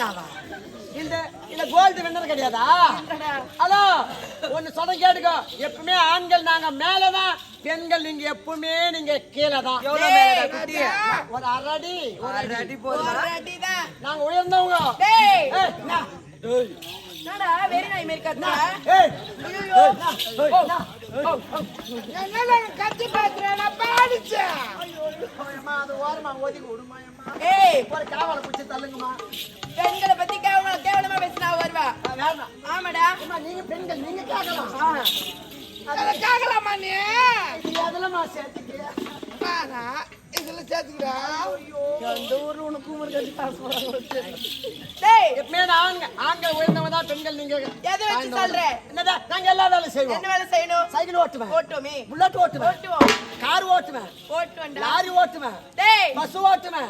கோல்டாவா இந்த இந்த gold winner கிடையாதா? ஹலோ ஒன்னு சொல்ல கேட்டுக்கோ. எப்பவுமே ஆண்கள் நாங்க மேலதான் பெண்கள் நீங்க எப்பவுமே நீங்க கீழே தான் எவ்வளவு மேலடா குட்டி? ஒரு அரடி ஒரு அடி போதுமா. நாங்க உயர்ந்தவங்க. என்னடா வெறி நாய். என்னல கத்தி பாடிச்சேன் அம்மா, அது ஓரமா விடுமா, அம்மா. ஏய், பெண்களை பத்தி கேவலம் கேவலமா பேசினா வருவா? ஆமாடா. நீங்க பெண்கள் நீங்க கேட்கலாம். கேட்கலாமா நீ? இது எதுலம்மா சேர்த்துக்கிய இதுல சேர்த்துக்கிறா எந்த ஊர்ல உனக்கு காசு ஆண்கள் தான் பெண்கள் நீங்க எதை வச்சு சொல்ற? என்னடா நாங்க எல்லா வேலையும் செய்வோம். என்ன வேலை செய்யணும்? சைக்கிள் ஓட்டுவேன். ஓட்டுவோமே புல்லட் ஓட்டுவேன். ஓட்டுவோம். கார் ஓட்டுவேன். ஓட்டுவோம்டா லாரி ஓட்டுவேன். டேய். பஸ் ஓட்டுவேன்.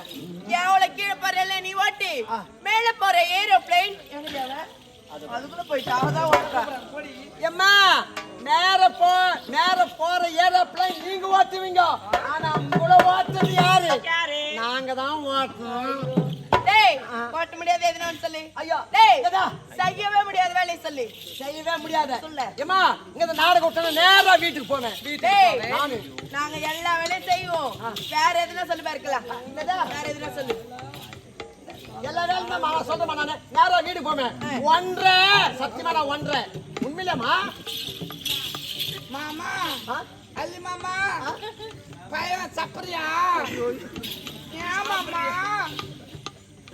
எவ்வளவு கீழே போறல நீ ஓட்டி. மேல போற ஏரோப்ளேன். அதுக்குள்ள போயிட்டு அவதான் ஓட்டுறா. எம்மா நேர போ நேர போற ஏரோப்ளேன் நீங்க ஓட்டுவீங்க. ஆனா உங்களை ஓட்டுறது யாரு? நாங்க தான் ஓட்டணும் டேய் ஓட்ட முடியாது எதுனா ஒண்ணு சொல்லு. ஐயோ. டேய்? செய்யவே முடியாத வேலையை சொல்லு. செய்யவே முடியாத. சொல்லு. ஏம்மா இங்க இந்த நாடகம் விட்டா நேரா வீட்டுக்கு வீட்டுக்கு டேய் நாங்க எல்லா வேலையும் செய்வோம். வேற எதுனா சொல்லு பார்க்கலாம் வேற எதுனா சொல்லு. எல்லா வேலையும் நான் சொல்றேன் நானு. நேரா வீட்டுக்கு போவேன். ஒன்றரை. சத்தியமா நான் ஒன்றரை. உண்மையிலேம்மா? மாமா? அள்ளி மாமா. பையன் சப்பரியா? ஏன் மாமா?